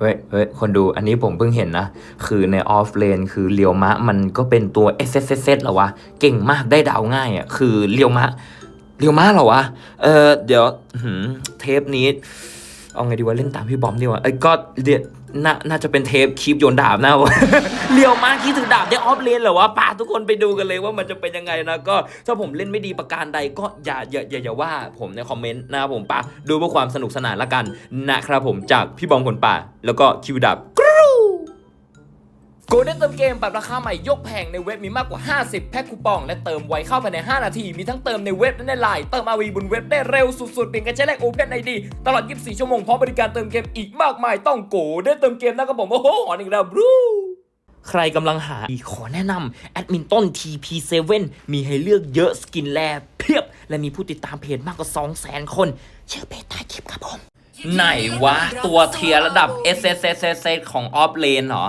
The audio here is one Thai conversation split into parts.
เฮ้ยเฮ้ยคนดูอันนี้ผมเพิ่งเห็นนะ คือในออฟเลนคือเลียวมะมันก็เป็นตัวเอสเอสเหรอวะ เก่งมากได้ดาวง่ายอะ คือเลียวมะเลียวมะเหรอวะ เออเดี๋ยวเทปนี้ เอาไงดีวะเล่นตามพี่บอมดีว่าเอ้ก็เดียน่าน่าจะเป็นเทปคลิปโยนดาบนะวะเลียวมากคิดถึงดาบได้ออฟเลนเหรอวะป่าทุกคนไปดูกันเลยว่ามันจะเป็นยังไงนะก็ถ้าผมเล่นไม่ดีประการใดก็อย่าอย่าอย่าอย่าว่าผมในคอมเมนต์นะครับผมป่าดูเพื่อความสนุกสนานละกันนะครับผมจากพี่บอมคนป่า แล้วก็คิวดาบ โกลเด้นเติมเกมปรับราคาใหม่ยกแผงในเว็บมีมากกว่า 50 แพ็คคูปอง และเติมไวเข้าภายใน 5 นาที มีทั้งเติมในเว็บและในไลน์เติมอาวีบนเว็บได้เร็วสุดๆเพียงแค่ใช้เลขโอเพนไอดีตลอด 24 ชั่วโมงพร้อมบริการเติมเกมอีกมากมายต้องโกลเด้นเติมเกมนะครับผมโอ้โหหอนอีกแล้วบรูใครกำลังหาขอแนะนำแอดมินต้น TP7 มีให้เลือกเยอะสกินแลเพียบ และมีผู้ติดตามเพจมากกว่า 200,000 คนเชื่อเพจใต้คลิปครับผมไหนวะตัวเทียร์ระดับ S S S S ของออฟเลนเหรอ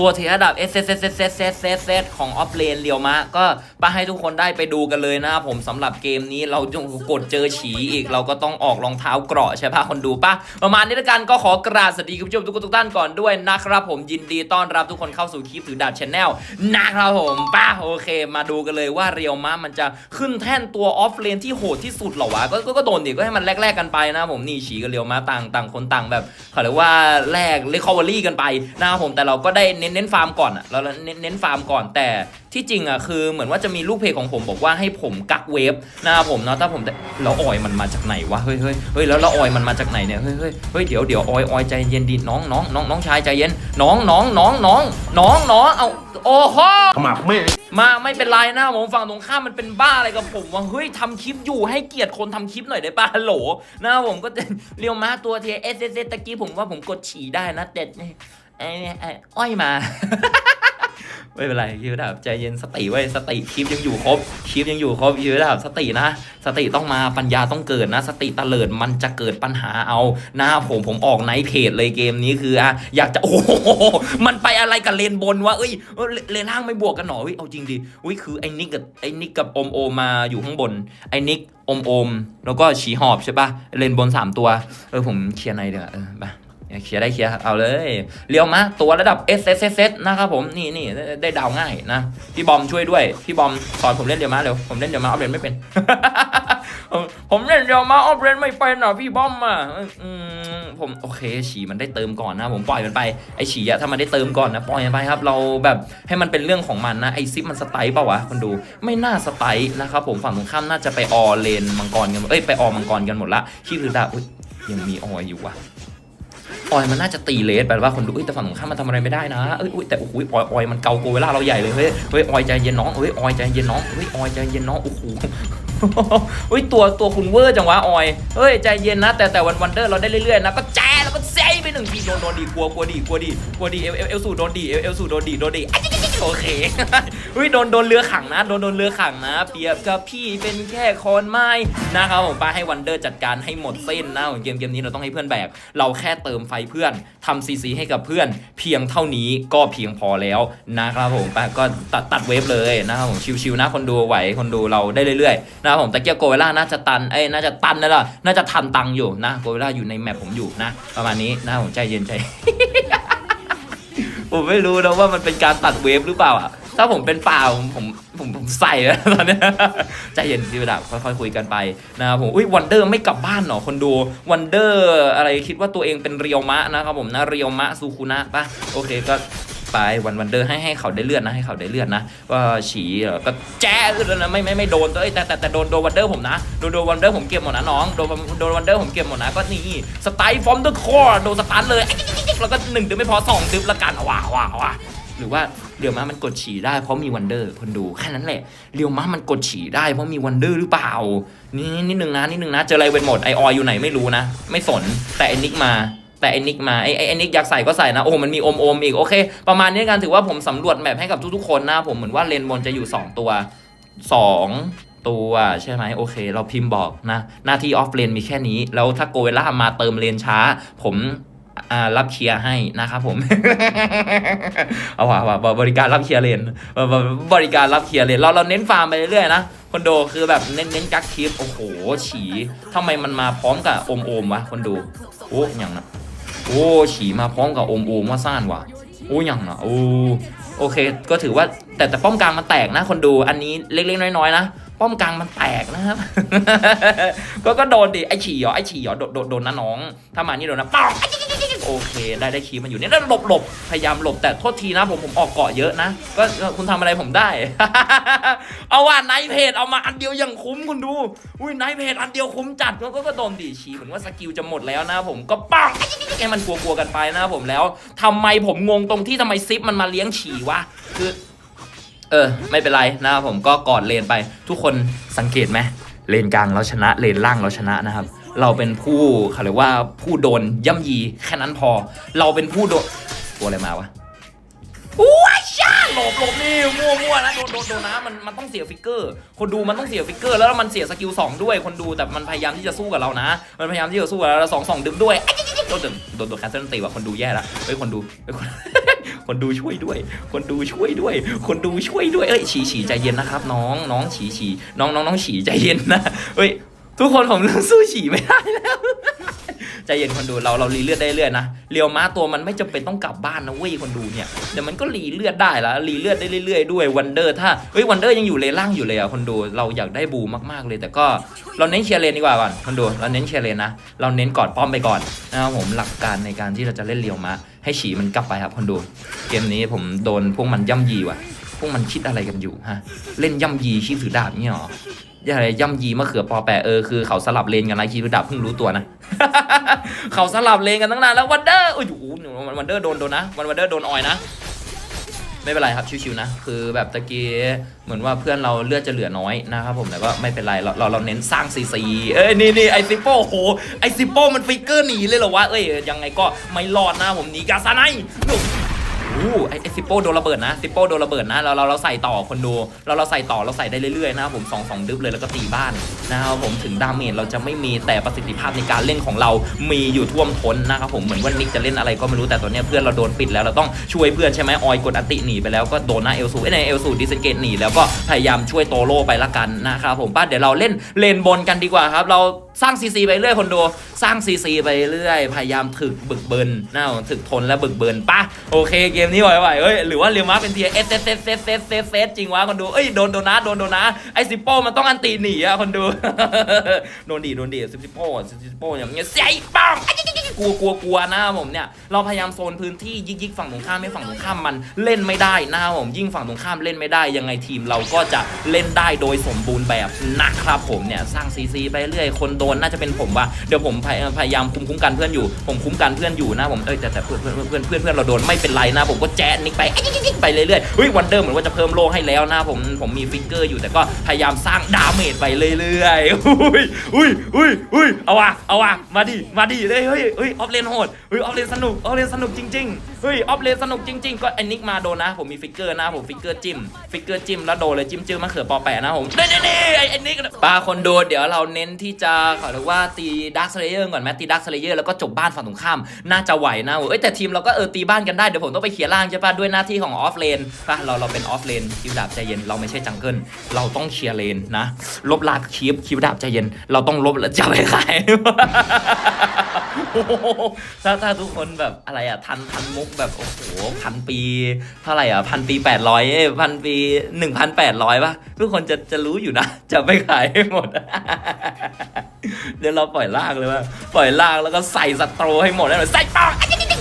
ตัวเทียร์ระดับ S S S S S S S S ของออฟเลนเรียวมะ ก็ไปให้ทุกคนได้ไปดูกันเลยนะครับผมสำหรับเกมนี้เราจงกดเจอฉีอีกเราก็ต้องออกรองเท้าเกราะใช่ปะคนดูปะประมาณนี้ละกันก็ขอกราบสวัสดีคุณผู้ชมทุกคนทุกท่านก่อนด้วยนะครับผมยินดีต้อนรับทุกคนเข้าสู่คลิปถือดาบชแนลนะครับผมป้าโอเค มาดูกันเลยว่าเรียวมะมันจะขึ้นแท่นตัวออฟเลนที่โหดที่สุดเหรอวะก็ก็ก็โดนดิก็ให้มันแลกๆกันไปนะผมนี่ฉีกับเรียวมะต่างต่างคนต่างแบบเขาเรียกว่าแลกเรคคอเวอรี่กันไปนะครับผมแต่เราก็ได้เน้นเน้นฟาร์มก่อนอะเราเน้นเน้นฟาร์มก่อนแต่ที่จริงอะคือเหมือนว่าจะมีลูกเพจของผมบอกว่าให้ผมกักเวฟนะครับผมเนาะถ้าผมแล้วออยมันมาจากไหนวะเฮ้ยเฮ้ยเฮ้ยแล้วแล้วออยมันมาจากไหนเนี่ยเฮ้ยเฮ้ยเฮ้ยเดี๋ยวเดี๋ยวออยออยใจเย็นดิน้องน้องน้องน้องชายใจเย็นน้องน้องน้องน้องน้องน้องเอาโอ้โหขมับไม่มาไม่เป็นไรนะผมฝั่งตรงข้ามมันเป็นบ้าอะไรกับผมว่าเฮ้ยทำคลิปอยู่ให้เกียรติคนทำคลิปหน่อยได้ป่ะฮัลโหลนะผมก็จะเรียวมาตัวเทเอสเอสตะกี้ผมว่าผมกดฉี่ได้นะแต่ไอ้ไอ้อ้อยมา ไม่เป็นไรคิวดาบใจเย็นสติไว้สติคลิปยังอยู่ครบคลิปยังอยู่ครบคิวดาบสตินะ สติต้องมาปัญญาต้องเกิดนะ สติตะเลิดมันจะเกิดปัญหาเอาหน้าผมผมออกไนท์เพจเลยเกมนี้คืออะอยากจะโอ้โหมันไปอะไรกับเลนบนวะเอ้ยเลนล่างไม่บวกกันหนอยเอาจริงดิอุ้ยคือไอ้นิกกับไอ้นิกกับโอมโอมมาอยู่ข้างบนไอ้นิกโอมโอมแล้วก็ฉีหอบใช่ปะเลนบนสามตัว เออผมเคลียร์ในเดี๋ยวเออไป เคลียร์ได้เคลียร์เอาเลยเรียวมาตัวระดับ S S S S นะครับผมนี่นี่ได้ดาวง่ายนะพี่บอมช่วยด้วยพี่บอมสอนผมเล่นเรียวมาเร็วผมเล่นเรียวมาออฟเรนไม่เป็น ผมเล่นเรียวมาออฟเรนไม่เป็นอะพี่บอมอะผมโอเคฉี่มันได้เติมก่อนนะผมปล่อยมันไปไอฉีอะถ้ามันได้เติมก่อนนะปล่อยมันไปครับ เราแบบให้มันเป็นเรื่องของมันนะไอซิปมันสไตล์เปล่าวะคนดูไม่น่าสไตล์นะครับผมฝั่งตรงข้ามน่าจะไปออเลนมังกรกันหมดเอ้ยไปออมังกรกันหมดละที่คือดาอุ๊ยยังมีอออยู่ว่ะ ออยมันน่าจะตีเลสแปลว่าคนดูเอ้ยแต่ฝั่งตรงข้ามมันทำอะไรไม่ได้นะเอ้ยแต่โอ้โหออยออยมันเกาโกเวล่าเราใหญ่เลยเฮ้ยเฮ้ยออยใจเย็นน้องเฮ้ยออยใจเย็นน้องเฮ้ยออยใจเย็นน้องโอ้โหเฮ้ยตัวตัวคุณเวอร์จังวะออยเฮ้ยใจเย็นนะ แต่แต่วันวันเดอร์เราได้เรื่อยๆนะก็จ นึ่งทีโดนโดนดีกลัวกลัวดีกลัวดีกลัวดีเอลเอลเอลสูโดนดีเอลเอลสูโดนดีโดนดีโอเคเฮ้ยโดนโดนเรือขังนะโดนโดนเรือขังนะ เปรียบกับพี่เป็นแค่คอนไม้นะครับผมป้าให้วันเดอร์จัดการให้หมดเส้นนะเกมเกมนี้เราต้องให้เพื่อนแบกเราแค่เติมไฟเพื่อนทำซีซีให้กับเพื่อน เพียงเท่านี้ก็เพียงพอแล้วนะครับผมป้าก็ตัดตัดเวฟเลยนะครับผมชิวๆนะคนดูไหวคนดูเราได้เรื่อยๆนะครับผมแตะเกียบโกเวล่าน่าจะตันเอ้ยน่าจะตันนะล่ะน่าจะทันตังอยู่นะโกเวล่าอยู่ในแมปผมอยู่นะ ประมาณนี้นะครับผมใจเย็นใจ ผมไม่รู้นะว่ามันเป็นการตัดเวฟหรือเปล่าอะ ถ้าผมเป็นเปล่าผมผมผมผมใส่แล้วตอนนี้ใจเย็นดีระดับค่อยๆคุยกันไปนะครับผมอุ้ยวันเดอร์ไม่กลับบ้านหรอคนดูวันเดอร์อะไรคิดว่าตัวเองเป็นเรียวมะนะครับผมนะเรียวมะซูคุนะปะโอเคก็ ไปวันวันเดอร์ให้ให้เขาได้เลือดนะให้เขาได้เลือดนะว่าฉี่ก็แจ้เลยนะไม่ไม่ไม่โดนเอ้ยแต่แต่แต่โดนโดนวันเดอร์ผมนะโดนโดนวันเดอร์ผมเก็บหมดนะน้องโดนโดนวันเดอร์ผมเก็บหมดนะก็นี่สไตล์ฟอร์มเดอะคอร์โดนสตาร์ทเลยแล้วก็หนึ่งดึงไม่พอสองดึงละกันว้าวว้าวว้าหรือว่าเรียวมามันกดฉี่ได้เพราะมีวันเดอร์คนดูแค่นั้นแหละเรียวมามันกดฉี่ได้เพราะมีวันเดอร์หรือเปล่า นี่นิดนึงนะนิดนึงนะเจออะไรเวนหมดไอออยอยู่ไหนไม่รู้นะ ไม่สนแต่ไอนิกมา แต่ไอ้นิกมาไอ้ไอ้นิกอยากใส่ก็ใส่นะ โอ้มันมีโอมโอมอีก โอเค ประมาณนี้กันถือว่าผมสำรวจแมปให้กับทุกๆคนนะ ผมเหมือนว่าเลนบนจะอยู่ 2 ตัว 2 ตัวใช่ไหมโอเค เราพิมพ์บอกนะ หน้าที่ออฟเลนมีแค่นี้ แล้วถ้าโกเวล่ามาเติมเลนช้า ผมรับเคลียร์ให้นะครับผม เอาว่ะว่ะบริการรับเคลียร์เลนบริการรับเคลียร์เลนเราเราเน้นฟาร์มไปเรื่อยๆนะคนดูคือแบบเน้นเน้นกักคลิปโอ้โหฉีทำไมมันมาพร้อมกับโอมโอมวะคนดูโอ้อย่างนะ โอ้ฉีมาพร้อมกับโอมโอมว่าซ่านว่ะโอ้ยังนะโอ้โอเค ก็ถือว่าแต่แต่ป้อมกลางมันแตกนะคนดูอันนี้เล็กๆน้อยๆนะป้อมกลางมันแตกนะครับ ก็ก็โดนดิไอฉีเหรอไอฉีเหรอโดนโดนโดนนะน้อง ถ้ามานี่โดนนะป้อง โอเค ได้ได้คีมันอยู่เนี่ยแล้วหลบหลบพยายามหลบแต่โทษทีนะผมผมออกเกาะเยอะนะ ก็คุณทำอะไรผมได้ เอาว่าไนท์เพจเอามาอันเดียวอย่างคุ้มคุณดู อุ้ยไนท์เพจอันเดียวคุ้มจัดก็ก็โดนดีชีเหมือนว่าสกิลจะหมดแล้วนะผมก็ปังไอ้มันกลัวๆกันไปนะผมแล้วทำไมผมงงตรงที่ทำไมซิปมันมาเลี้ยงฉี่วะคือ เออ ไม่เป็นไรนะครับผมก็กอดเลนไป ทุกคนสังเกตไหม เลนกลางเราชนะเลนล่างเราชนะนะครับ เราเป็นผู้เขาเรียกว่าผู้โดนย่ำยีแค่นั้นพอ เราเป็นผู้โดนตัวอะไรมาวะว้าชาหลบหลบนี่มั่วมั่วนะโดนโดนโดนนะมันมันต้องเสียฟิกเกอร์ คนดูมันต้องเสียฟิกเกอร์ แล้วมันเสียสกิลสองด้วยคนดูแต่มันพยายามที่จะสู้กับเรานะ มันพยายามที่จะสู้กับเราสองสองดึงด้วยโดนโดนโดนโดนแคนเซิลตีว่ะคนดูแย่ละเฮ้ยคนดูเฮ้ยคน คนดูช่วยด้วย คนดูช่วยด้วย คนดูช่วยด้วย เอ้ยฉีฉีใจเย็นนะครับ น้องน้องฉีฉีน้องน้องน้องฉีใจเย็นนะเฮ้ยทุกคนผมสู้ฉีไม่ได้แล้วใจเย็นคนดูเราเรารีเลือดได้เรื่อยนะเรียวม้าตัวมันไม่จำเป็นต้องกลับบ้านนะเว้ยคนดูเนี่ยเดี๋ยวมันก็รีเลือดได้แล้วรีเลือดได้เรื่อยๆด้วยวันเดอร์ถ้าเฮ้ยวันเดอร์ยังอยู่เลนล่างอยู่เลยอะคนดูเราอยากได้บูมากๆเลย แต่ก็เราเน้นเชียร์เลนดีกว่าก่อนคนดูเราเน้นเชียร์เลนนะเราเน้นกอดป้อมไปก่อนนะครับผมหลักการในการที่เราจะเล่นเรียวม้า ให้ฉีมันกลับไปครับคนดู เกมนี้ผมโดนพวกมันย่ำยีว่ะ พวกมันคิดอะไรกันอยู่ฮะ เล่นย่ำยีชี้ถือดาบเนี่ยหรออะไรย่ำยีมะเขือปอแปะเออคือเขาสลับเลนกันนะชี้ถือดาบเพิ่งรู้ตัวนะ เขาสลับเลนกันตั้งนานแล้ววันเดอร์อ้ยโอ้โหวันเดอร์โดนโดนนะวันวันเดอร์โดนออยนะ ไม่เป็นไรครับชิวๆนะคือแบบตะกี้เหมือนว่าเพื่อนเราเลือดจะเหลือน้อยนะครับผมแต่ก็ไม่เป็นไรเราเราเราเน้นสร้างซีซีเอ้ยนี่นี่ไอซิโป้โหไอซิโป้มันฟิกเกอร์หนีเลยเหรอวะเอ้ยยังไงก็ไม่รอดนะผมหนีกาซาไนโอ้ไอไอซิโป้โดนระเบิดนะซิโป้โดนระเบิดนะเราเราเราใส่ต่อคนดูเราเราใส่ต่อเราใส่ได้เรื่อยๆนะครับผมสองสองดึบเลยแล้วก็ตีบ้านนะครับผมถึงดาเมจเราจะไม่มีแต่ประสิทธิภาพในการเล่นของเรามีอยู่ท่วมท้นนะครับผมเหมือนว่านิกจะเล่นอะไรก็ไม่รู้แต่ตอนนี้เพื่อนเราโดนปิดแล้วเราต้องช่วยเพื่อนใช่ไหมออยกดอติหนีไปแล้วก็โดนหน้าเอลสูไอ้ในเอลสูดิสเกตหนีแล้วก็พยายามช่วยโตโร่ไปละกันนะครับผมป้าเดี๋ยวเราเล่นเลนบนกันดีกว่าครับเราสร้างซีซีไปเรื่อยคนดู สร้างซีซีไปเรื่อย พยายามถึกบึกเบินนะถึกทนและบึกเบินปะโอเคเกมนี้ไหวๆเอ้ยหรือว่าเรียวมาเป็นเทียเอสเอสเอสเอสเอสเอสเอสจริงวะคนดูเอ้ยโดนโดนนะโดนโดนนะไอซิปโป้มันต้องอันตีหนีอะคนดูโดนดีโดนดีซิซิโป้ซิซิโป้อย่างเงี้ยเสียอีกปังกลัวกลัวกลัวหน้าผมเนี่ยเราพยายามโซนพื้นที่ยิกยิกฝั่งตรงข้ามไม่ฝั่งตรงข้ามมันเล่นไม่ได้หน้าผมยิ่งฝั่งตรงข้ามเล่นไม่ได้ยังไงทีมเราก็จะเล่นได้โดยสมบูรณ์แบบนะครับผมเนี่ยสร้างซีซีไปเรื่อยคนโดนน่าจะเป็นผมว่ะเดี๋ยวผมพยายามคุมคุ้มกันเพื่อนอยู่ ผมคุ้มกันเพื่อนอยู่นะผมเอ้ยแต่แต่เพื่อนเพื่อนเพื่อนเพื่อนเพื่อนเราโดนไม่เป็นไรนะผมก็แจ๊นิกไปไปเรื่อยๆเฮ้ยวันเดอร์เหมือนว่าจะเพิ่มโลให้แล้วนะผมผมมีฟิกเกอร์อยู่แต่ก็พยายามสร้างดาเมจไปเรื่อยๆอุ้ยอุ้ยอุ้ยอุ้ยเอาว่ะเอาว่ะมาดิมาดิเลยเฮ้ยเฮ้ยออฟเลนโหดเฮ้ยออฟเลนสนุกออฟเลนสนุกจริง ๆ เฮ้ยออฟเลนสนุกจริง ๆ ก็ไอ้นิกมาโดนนะ ผมมีฟิกเกอร์นะผมฟิกเกอร์จิ้มฟิกเกอร์จิ้มแล้วโดนเลยจิ้มจิ้มมะเขือปอแปะนะผมเน่เน่ไอ้อ้นิกปลาคนดูเดี๋ยวเราเน้นที่จะขอเรียกว่าตีดักสเลเยอร์ก่อนไหมตีดักสเลเยอร์แล้วก็จบบ้านฝั่งตรงข้ามน่าจะไหวนะเอ้ยแต่ทีมเราก็เออตีบ้านกันได้เดี๋ยวผมต้องไปเคลียร์ล่างใช่ปะด้วยหน้าที่ของออฟเลนป่ะเราเราเป็นออฟเลนคิวดาบใจเย็นเราไม่ใช่จังเกิลเราต้องเคลียร์เลนนะลบลากคีบคิวดาบใจเย็น เราต้องลบแล้วจะไปขาย ถ้าถ้าทุกคนแบบอะไรอะทันทันมุกแบบโอ้โหพันปีเท่าไหร่อะพันปีแปดร้อยพันปีหนึ่งพันแปดร้อยป่ะทุกคนจะจะรู้อยู่นะ จะไปขายให้หมด เดี๋ยวเราปล่อยลากเลยว่าปล่อยลากแล้วก็ใส่สัตรให้หมดเลยใส่ป่ะ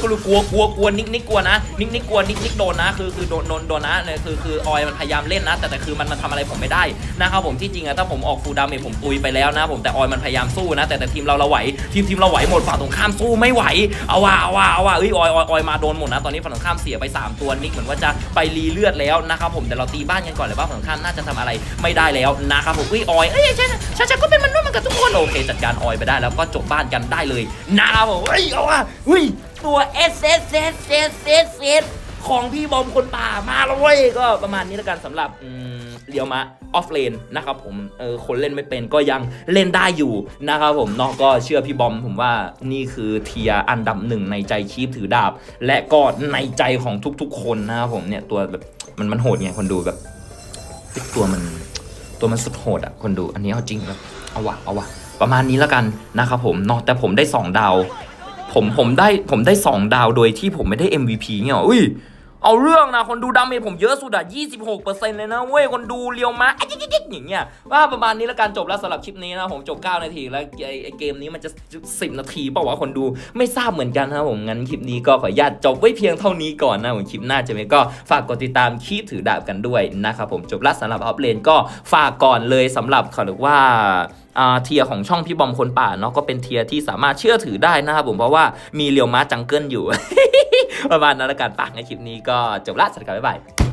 กลัวกลัวกลัวกลัวนิกนิกกลัวนะนิกนิกกลัวนิกนิกโดนนะคือคือโดนโดนโดนนะเนี่ยคือคือออยมันพยายามเล่นนะ แต่แต่คือมันมันทำอะไรผมไม่ได้นะครับผมที่จริงอะถ้าผมออกฟูลดาเมจผมตุยไปแล้วนะ ผมแต่ออยมันพยายามสู้นะ แต่แต่ทีมเราเราไหวทีมทีมเราไหวหมดฝั่งตรงข้ามสู้ไม่ไหวเอาว่าเอาว่าเอาว่าเอ้ยออยออยออยมาโดนหมดนะตอนนี้ฝั่งตรงข้ามเสียไปสามตัวนิกเหมือนว่าจะไปรีเลือดแล้วนะครับผมแต่เราตีบ้านกันก่อนเลยว่าฝั่งตรงข้ามน่าจะทำอะไรไม่ได้แล้วนะครับผมเอ้ยออยเอ้ยใช่ใช่ใช่ก็เป็นมนุษย์เหมือนกับทุกคนโอเคจัดการออยไปได้แล้วก็จบบ้านกันได้เลยนะครับผมเฮ้ยเอาว่าเฮ้ย ตัว S S S S S S ของพี่บอมคนป่ามาแล้วเว้ยก็ประมาณนี้แล้วกันสำหรับเรียวมาออฟเลนนะครับผมเออคนเล่นไม่เป็นก็ยังเล่นได้อยู่นะครับผมนาะก็เชื่อพี่บอมผมว่านี่คือเทียร์อันดับหนึ่งในใจคีบถือดาบ และก็ในใจของทุกๆ คนนะครับผมเนี่ยตัวแบบมันมันโหดไงคนดูแบบตัวมันตัวมันสุดโหดอะคนดูอันนี้เอาจริงแบบเอาวะเอาวะประมาณนี้แล้วกันนะครับผมเนาะแต่ผมได้สองดาว ผมผมได้ผมได้สองดาวโดยที่ผมไม่ได้ MVP เนี่ยเหรออุ้ย เอาเรื่องนะคนดูดาเมจผมเยอะสุดอะ26%เลยนะเว้ยคนดูเรียวมาอะจิ๊กอย่างเงี้ยว่าประมาณนี้แล้วกันจบแล้วสำหรับคลิปนี้นะผมจบ 9 นาทีแล้วไอ้เกมนี้มันจะ 10 นาทีเปล่าวะคนดูไม่ทราบเหมือนกันนะผมงั้นคลิปนี้ก็ขออนุญาตจบไว้เพียงเท่านี้ก่อนนะผมคลิปหน้าจะมีก็ฝากกดติดตามคลิปถือดาบกันด้วยนะครับผมจบแล้วสำหรับออฟเลนก็ฝากก่อนเลยสำหรับเขาเรียกว่าเทียของช่องพี่บอมคนป่าเนาะก็เป็นเทียที่สามารถเชื่อถือได้นะครับผมเพราะว่ามีเรียวมาจังเกิลอยู่ ประมาณนั้นละกันปากในคลิปนี้ก็จบละสวัสดีครับบ๊ายบาย